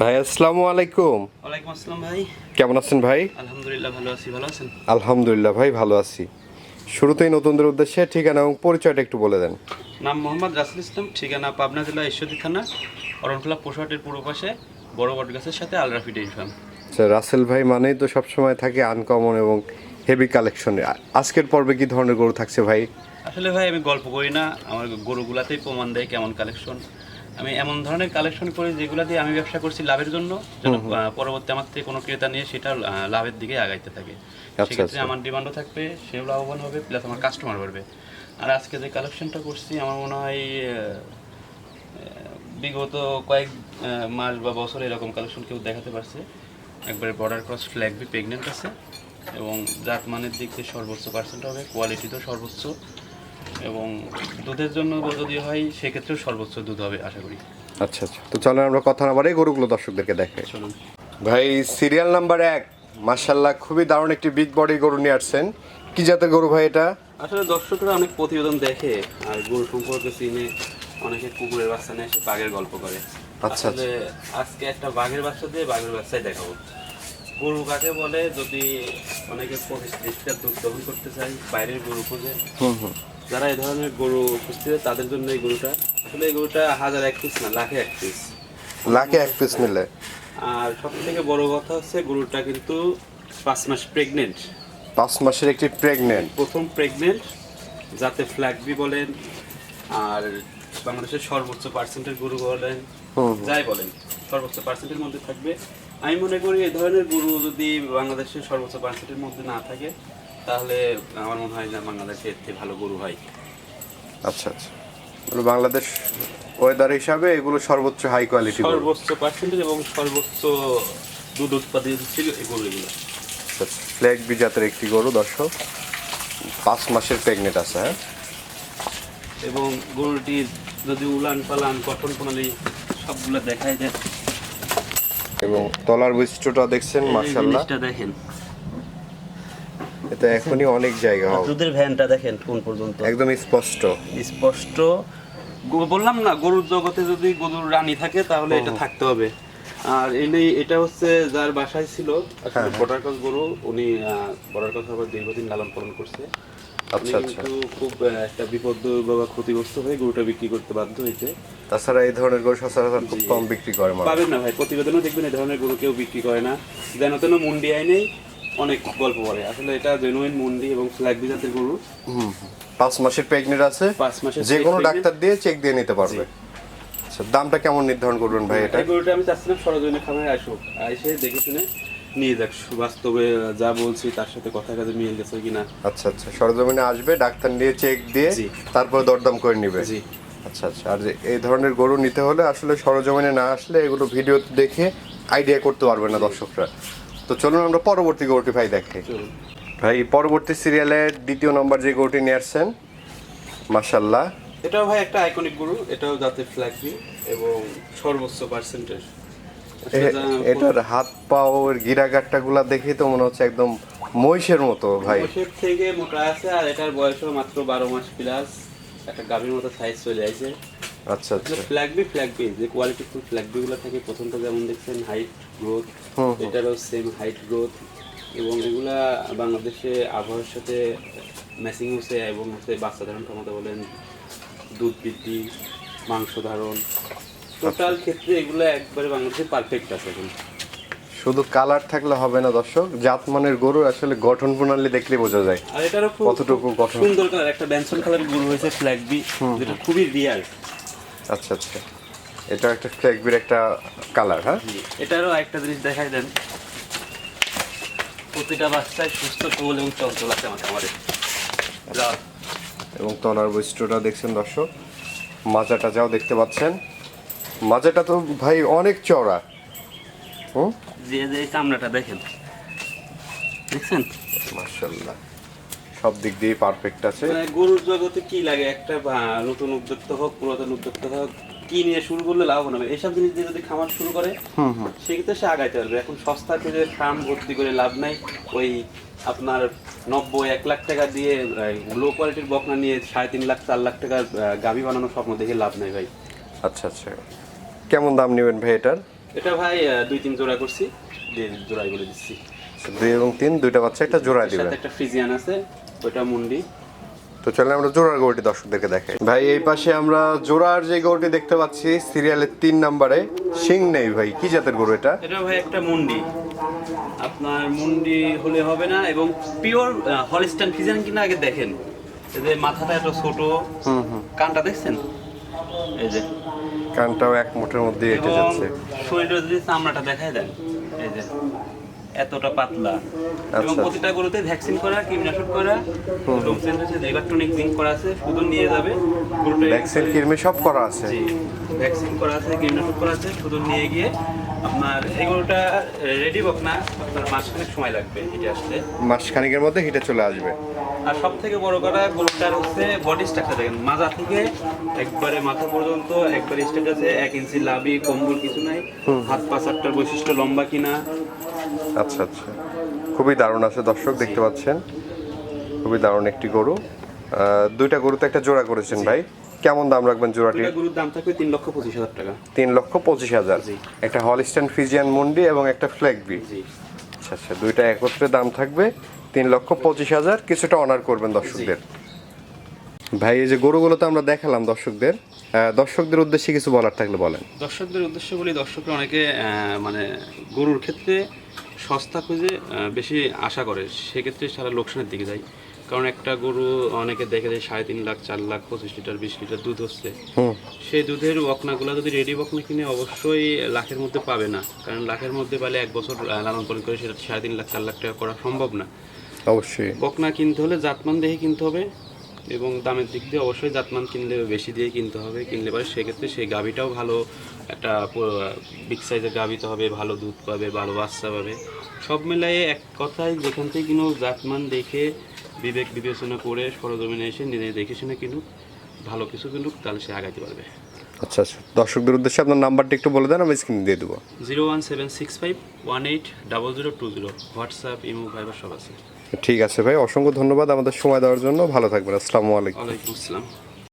ভাই আসসালামু আলাইকুম। ওয়ালাইকুম আসসালাম ভাই। কেমন আছেন ভাই? আলহামদুলিল্লাহ ভালো আছি ভালো আছেন? আলহামদুলিল্লাহ ভাই ভালো আছি। শুরুতেই নতুনদের উদ্দেশ্যে ঠিকানা এবং পরিচয়টা একটু বলে দেন। নাম মোহাম্মদ রাসুল ইসলাম ঠিকানা পাবনা জেলা ঈশ্বরদী থানা অরণখোলা পোশাটের পূর্ব পাশে বড় বট গাছের সাথে আলরাফি ডেইরি ফার্ম। আচ্ছা রাসেল ভাই মানেই তো সবসময় থাকে আনকমন এবং হেভি কালেকশন আজকের পর্বে কি ধরনের গরু থাকছে ভাই? আসলে ভাই আমি গল্প করি না। আমার গরুগুলাতেই প্রমাণ দেয় কেমন কালেকশন আমি এমন ধরনের কালেকশন করি যেগুলো দিয়ে আমি ব্যবসা করছি লাভের জন্য যেন পরবর্তী আমার থেকে কোনো ক্রেতা নিয়ে সেটা লাভের দিকে আগাইতে থাকে। আচ্ছা, সেক্ষেত্রে আচ্ছা। আমার ডিমান্ডও থাকবে সেও লাভবান হবে প্লাস আমার কাস্টমার বাড়বে। আর আজকে যে কালেকশনটা করছি আমার মনে হয় বিগত কয়েক মাস বা বছর এরকম কালেকশন কেউ দেখাতে পারছে। একবারে বর্ডার ক্রস ফ্ল্যাগ বি প্রেগনেন্ট আছে এবং জাত মানের দিক দিয়ে সর্বোচ্চ পার্সেন্ট হবে কোয়ালিটিতেও সর্বোচ্চ। এবং দুধের জন্য যদি হয় সেক্ষেত্রেও সর্বোচ্চ দুধ হবে আশা করি। আচ্ছা আচ্ছা। তো চলেন আমরা কথা না বাড়ি গরুগুলো দর্শকদেরকে দেখাই। চলুন। ভাই সিরিয়াল নাম্বার এক। মার্শাল্লাহ খুবই দারুণ একটি বিগ বডি গরু নিয়ে আসছেন। কি জাতের গরু ভাই এটা? আসলে দর্শকরা অনেক প্রতিবেদন দেখে আর গরু সম্পর্কে চিনে। অনেকে কুকুরের বাচ্চা নিয়ে এসে বাঘের গল্প করে। আচ্ছা, আসলে আজকে একটা বাঘের বাচ্চা দিয়ে বাঘের বাচ্চাই দেখাবো। গরু কাকে বলে? যদি অনেকে পঁচিশ লিটার দুধ দহন করতে চায় বাইরের গরু খুঁজে। হুম হুম। যারা এই ধরনের গরু খুঁজতে তাদের জন্য এই গরুটা আসলে এই গরুটা হাজার এক পিস না লাখে এক পিস লাখে এক পিস নিলে? আর সব থেকে বড় কথা হচ্ছে গরুটা কিন্তু পাঁচ মাস প্রেগনেন্ট পাঁচ মাসের একটি প্রেগনেন্ট প্রথম প্রেগনেন্ট যাতে ফ্ল্যাগবি বলেন আর বাংলাদেশের সর্বোচ্চ পার্সেন্টের গরু বলেন যাই বলেন সর্বোচ্চ পার্সেন্টের মধ্যে থাকবে আমি মনে করি এই ধরনের গরু যদি বাংলাদেশের সর্বোচ্চ পার্সেন্টের মধ্যে না থাকে তাহলে আমার মনে হয় না বাংলাদেশে এর থেকে ভালো গরু হয়। আচ্ছা আচ্ছা। এগুলো বাংলাদেশ ওয়েদার হিসাবে এগুলো সর্বোচ্চ হাই কোয়ালিটি সর্বোচ্চ পার্সেন্টেজ এবং সর্বোচ্চ দুধ উৎপাদিত ছিল এই গরুগুলো। ফ্ল্যাগ বি জাতের একটি গরু দর্শক। পাঁচ মাসের প্রেগনেন্ট আছে হ্যাঁ? এবং গরুটির যদি উলান পালান গঠন প্রণালী সবগুলো দেখাই দেয় এবং তলার বৈশিষ্ট্যটা দেখছেন মার্শাল্লাহ দেখেন। এটা এখনই অনেক জায়গা হবে। দুধের ভ্যানটা দেখেন কোন পর্যন্ত। একদম স্পষ্ট। স্পষ্ট। বললাম না গরুর জগতে যদি গরুর রানী থাকে তাহলে এটা থাকতে হবে। আর এনে এটা হচ্ছে যার বাসায় ছিল আসলে বর্ডার ক্রস গরু উনি বর্ডার ক্রস আবার দীর্ঘদিন লালন পালন করছে। আচ্ছা আচ্ছা। কিন্তু খুব একটা বিপদ বা ক্ষতিগ্রস্ত হয়ে গরুটা বিক্রি করতে বাধ্য হয়েছে। তাছাড়া এই ধরনের গরু সচরাচর খুব কম বিক্রি করে পাবেন না ভাই প্রতিবেদনও দেখবেন এই ধরনের গরু কেউ বিক্রি করে না। যেন তেন মুন্ডি আইনেই অনেক গল্প বলে। আসলে এটা জেনুইন মুন্ডি এবং ফ্ল্যাগ জাতের গরু। পাঁচ মাসের প্রেগনেন্ট আছে। পাঁচ মাসের যে কোনো ডাক্তার দিয়ে চেক দিয়ে নিতে পারবে। আচ্ছা দামটা কেমন নির্ধারণ করবেন ভাই এটা? গরুটা আমি চাচ্ছিলাম সরজমিনে খামারে আসুক। এসে দেখে শুনে নিয়ে যাক বাস্তবে যা বলছি তার সাথে কথা কাজে মিল গেছে কিনা। আচ্ছা আচ্ছা সরজমিনে আসবে ডাক্তার নিয়ে চেক দিয়ে। তারপরে দরদাম করে নিবে। জি। আচ্ছা আচ্ছা আর এই ধরনের গরু নিতে হলে আসলে সরজমিনে না আসলে এগুলো ভিডিও দেখে আইডিয়া করতে পারবে না দর্শকরা। তো চলুন আমরা পরবর্তী গরুটি ভাই চলুন। ভাই পরবর্তী সিরিয়ালের দ্বিতীয় নম্বর যে গরুটি নিয়ে আসছেন মাসাল্লাহ এটাও ভাই একটা আইকনিক গরু এটাও জাতের ফ্ল্যাগবি এবং সর্বোচ্চ পার্সেন্টেজ এটার হাত পাও এর গিরাগাট্টা গুলা দেখেই তো মনে হচ্ছে একদম মহিষের মতো ভাই। বয়সের থেকে মোটা আছে আর এটার বয়সও মাত্র বারো মাস প্লাস একটা গাভীর মতো সাইজ চলে আসে আচ্ছা আচ্ছা। ফ্ল্যাগবি ফ্ল্যাগবি যে কোয়ালিটি ফুল ফ্ল্যাগবি গুলো থাকে প্রথমটা যেমন দেখছেন হাইট গ্রোথ। এটারও সেম হাইট গ্রোথ এবং এগুলা বাংলাদেশে আবহাওয়ার সাথে ম্যাচিং হচ্ছে এবং হচ্ছে বাচ্চা ধারণ ক্ষমতা বলেন দুধ বৃদ্ধি মাংস ধারণ টোটাল ক্ষেত্রে এগুলো একবারে বাংলাদেশে পারফেক্ট আছে এখন। শুধু কালার থাকলে হবে না দর্শক জাতমানের গরু আসলে গঠন প্রণালী দেখলে বোঝা যায়। আর এটারও খুব কতটুকু গঠন? সুন্দর কালার একটা ব্যানসন কালার গরু হয়েছে ফ্ল্যাগবি যেটা খুবই রিয়ার আচ্ছা আচ্ছা। এটা একটা ফ্ল্যাগবির একটা কালার হ্যাঁ? এটারও একটা জিনিস দেখাই দেন। প্রতিটা বাচ্চায় সুস্থ সবল এবং চঞ্চল আছে আমাদের আমাদের এবং তলার বৈশিষ্ট্যটা দেখছেন দর্শক মাজাটা যাও দেখতে পাচ্ছেন। মাজাটা তো ভাই অনেক চওড়া। হুম? যে যে চামড়াটা দেখেন। দেখছেন? সব দিক দিয়ে পারফেক্ট আছে। মানে গরুর জগতে কি লাগে? একটা নতুন উদ্যোক্তা হোক পুরাতন উদ্যোক্তা হোক কি নিয়ে শুরু করলে লাভ হবে এইসব জিনিস দিয়ে যদি খামার শুরু করে সেক্ষেত্রে সে আগাইতে পারবে। এখন সস্তা করে ফার্ম ভর্তি করে লাভ নাই। ওই আপনার নব্বই এক লাখ টাকা দিয়ে লো কোয়ালিটির বকনা নিয়ে সাড়ে তিন লাখ চার লাখ টাকার গাভি বানানোর স্বপ্ন দেখে লাভ নাই ভাই। আচ্ছা আচ্ছা। কেমন দাম নেবেন ভাই এটার? এটা ভাই দুই তিন জোড়া করছি জোড়াই করে দিচ্ছি। দুই এবং তিন দুইটা বাচ্চা একটা জোড়া দিবেন। সাথে একটা ফ্রিজিয়ান আছে ওটা মুন্ডি। তো চলেন আমরা জোড়ার গরুটি দর্শকদেরকে দেখাই। ভাই এই পাশে আমরা জোড়ার যে গরুটি দেখতে পাচ্ছি সিরিয়ালের তিন নম্বরে শিং নেই ভাই কি জাতের গরু এটা? এটা ভাই একটা মুন্ডি। আপনার মুন্ডি হলে হবে না এবং পিওর হলিস্টান ফিজিয়ান কিনা আগে দেখেন। এই যে মাথাটা এত ছোট। হুম হুম। কানটা দেখছেন? এই যে কানটাও এক মুঠের মধ্যে এঁটে যাচ্ছে। শরীরের যদি চামড়াটা দেখায় দেন এই যে এতটা পাতলা। এবং আচ্ছা। প্রতিটা গরুতে ভ্যাকসিন করা কীটনাশক করা রুম সেন্টারে ইলেকট্রনিক জিঙ্ক করা আছে শুধু নিয়ে যাবে। গরুটা ভ্যাকসিন কৃমি সব করা আছে। জি ভ্যাকসিন করা আছে কীটনাশক করা আছে শুধু নিয়ে গিয়ে আপনার এই গরুটা রেডি হোক না আপনার মাসখানেক সময় লাগবে এটা আসতে। মাস খানিকের মধ্যে হিটে চলে আসবে। আর সব থেকে বড় কথা গরুটার হচ্ছে বডি স্ট্রাকচার দেখেন মাজা থেকে একবারে মাথা পর্যন্ত একবারে স্টেট আছে এক ইঞ্চি লাভি কম্বল কিছু নাই। হাত পা চারটার বৈশিষ্ট্য লম্বা কিনা। আচ্ছা আচ্ছা। খুবই দারুণ আছে দর্শক দেখতে পাচ্ছেন। খুবই দারুণ একটি গরু। দুইটা গরুতে একটা জোড়া করেছেন ভাই। কেমন দাম রাখবেন জোড়াটি? গরুর দাম থাকবে তিন লক্ষ পঁচিশ হাজার টাকা। তিন লক্ষ পঁচিশ হাজার। জি। একটা হলিস্টান ফিজিয়ান মুন্ডি এবং একটা ফ্ল্যাগবি জি। আচ্ছা আচ্ছা দুইটা একত্রে দাম থাকবে তিন লক্ষ পঁচিশ হাজার। কিছুটা অনার করবেন দর্শকদের। ভাই এই যে গরুগুলো তো আমরা দেখালাম দর্শকদের। দর্শকদের উদ্দেশ্যে কিছু বলার থাকলে বলেন। দর্শকদের উদ্দেশ্য বলি দর্শকরা অনেকে মানে গরুর ক্ষেত্রে সস্তা খুঁজে বেশি আশা করে। সেক্ষেত্রে সারা লোকসানের দিকে যায়। কারণ একটা গরু অনেকে দেখে যায় সাড়ে তিন লাখ চার লাখ পঁচিশ লিটার বিশ লিটার দুধ হচ্ছে। সেই দুধের বকনাগুলো যদি রেডি বকনা কিনে অবশ্যই লাখের মধ্যে পাবে না। কারণ লাখের মধ্যে পালে এক বছর লালন পালন করে সেটা সাড়ে তিন লাখ চার লাখ টাকা করা সম্ভব না। অবশ্যই। বকনা কিনতে হলে জাতমান দেখে কিনতে হবে এবং দামের দিক দিয়ে অবশ্যই জাতমান কিনলে বেশি দিয়ে কিনতে হবে। কিনলে পরে সেক্ষেত্রে সেই গাভিটাও ভালো একটা বিগ সাইজের গাভিতে হবে ভালো দুধ পাবে ভালো বাচ্চা পাবে। সব মিলাই এক কথায় যেখান থেকে কিনো জাতমান দেখে বিবেক বিবেচনা করে সরজমিনে এসে নিজে দেখে শুনে কিনুক ভালো কিছু কিনুক তাহলে সে আগাইতে পারবে। আচ্ছা আচ্ছা। দর্শকদের উদ্দেশ্যে আপনার নাম্বারটা একটু বলে দেন আমি স্ক্রিন দিয়ে দেবো। Zero one seven six five one eight double zero two zero. WhatsApp imo Viber সব আছে। ঠিক আছে ভাই অসংখ্য ধন্যবাদ আমাদের সময় দেওয়ার জন্য। ভালো থাকবেন আসসালামু আলাইকুম। ওয়ালাইকুম আসসালাম।